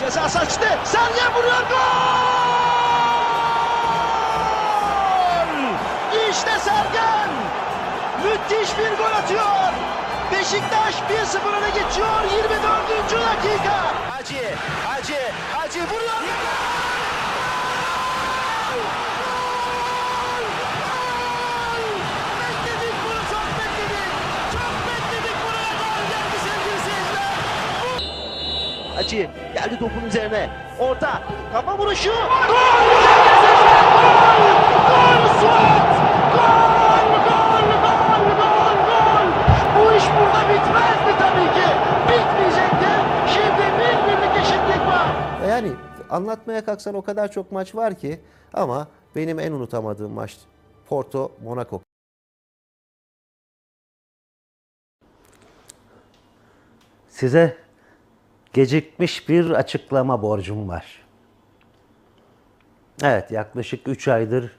Ceza saçtı. Sergen vuruyor. Gol! İşte Sergen. Müthiş bir gol atıyor. Beşiktaş 1-0 öne geçiyor 24. dakika. Hacı, Hacı, Hacı vuruyor. Hacı geldi topun üzerine. Orta. Kafa vuruşu. Gol! Gol! Suat! Gol! Gol! Gol! Gol! Gol! Bu iş burada bitmezdi tabii ki. Bitmeyecekti. Şimdi bir birlik eşitlik var. Yani anlatmaya kalksan o kadar çok maç var ki ama benim en unutamadığım maç Porto Monaco. Size gecikmiş bir açıklama borcum var. Evet, yaklaşık 3 aydır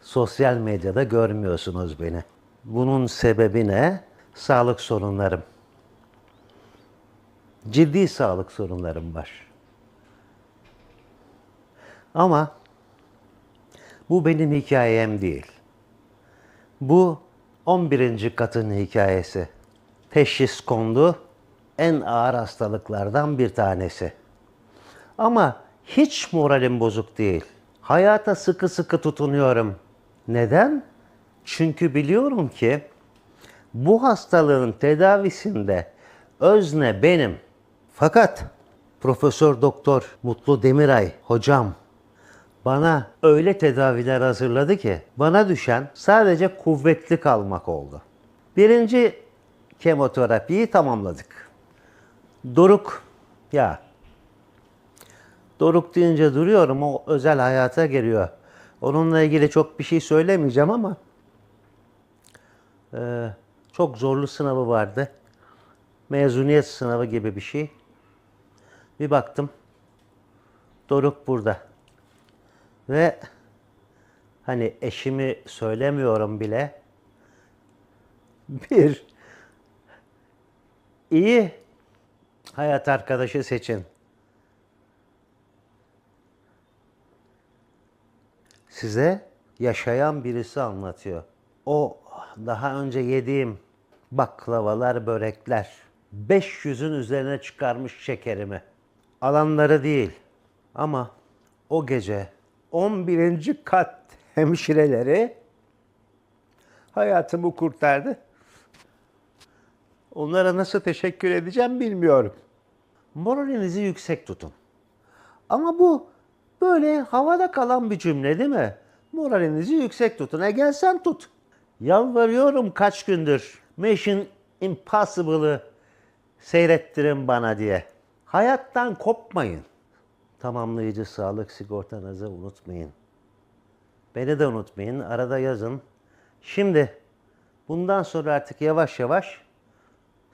sosyal medyada görmüyorsunuz beni. Bunun sebebi ne? Sağlık sorunlarım. Ciddi sağlık sorunlarım var. Ama bu benim hikayem değil. Bu 11. katın hikayesi. Teşhis kondu. En ağır hastalıklardan bir tanesi. Ama hiç moralim bozuk değil. Hayata sıkı sıkı tutunuyorum. Neden? Çünkü biliyorum ki bu hastalığın tedavisinde özne benim. Fakat Profesör Doktor Mutlu Demiray hocam bana öyle tedaviler hazırladı ki bana düşen sadece kuvvetli kalmak oldu. Birinci kemoterapiyi tamamladık. Doruk ya Doruk deyince duruyorum o özel hayata giriyor. Onunla ilgili çok bir şey söylemeyeceğim ama eee, çok zorlu sınavı vardı. Mezuniyet sınavı gibi bir şey. Bir baktım. Doruk burada. Ve hani eşimi söylemiyorum bile. Bir iyi hayat arkadaşı seçin. Size yaşayan birisi anlatıyor. O daha önce yediğim baklavalar, börekler 500'ün üzerine çıkarmış şekerimi. Alanları değil ama o gece 11. kat hemşireleri hayatımı kurtardı. Onlara nasıl teşekkür edeceğim bilmiyorum. Moralinizi yüksek tutun. Ama bu böyle havada kalan bir cümle değil mi? Moralinizi yüksek tutun. E gel sen tut. Yalvarıyorum kaç gündür. Mission Impossible'ı seyrettirin bana diye. Hayattan kopmayın. Tamamlayıcı sağlık sigortanızı unutmayın. Beni de unutmayın. Arada yazın. Şimdi bundan sonra artık yavaş yavaş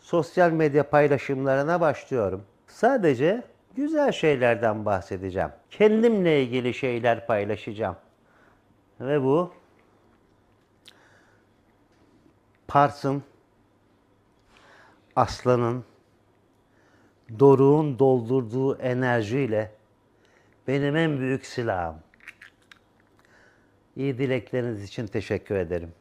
sosyal medya paylaşımlarına başlıyorum. Sadece güzel şeylerden bahsedeceğim. Kendimle ilgili şeyler paylaşacağım. Ve bu Pars'ın, Aslan'ın, Doruk'un doldurduğu enerjiyle benim en büyük silahım. İyi dilekleriniz için teşekkür ederim.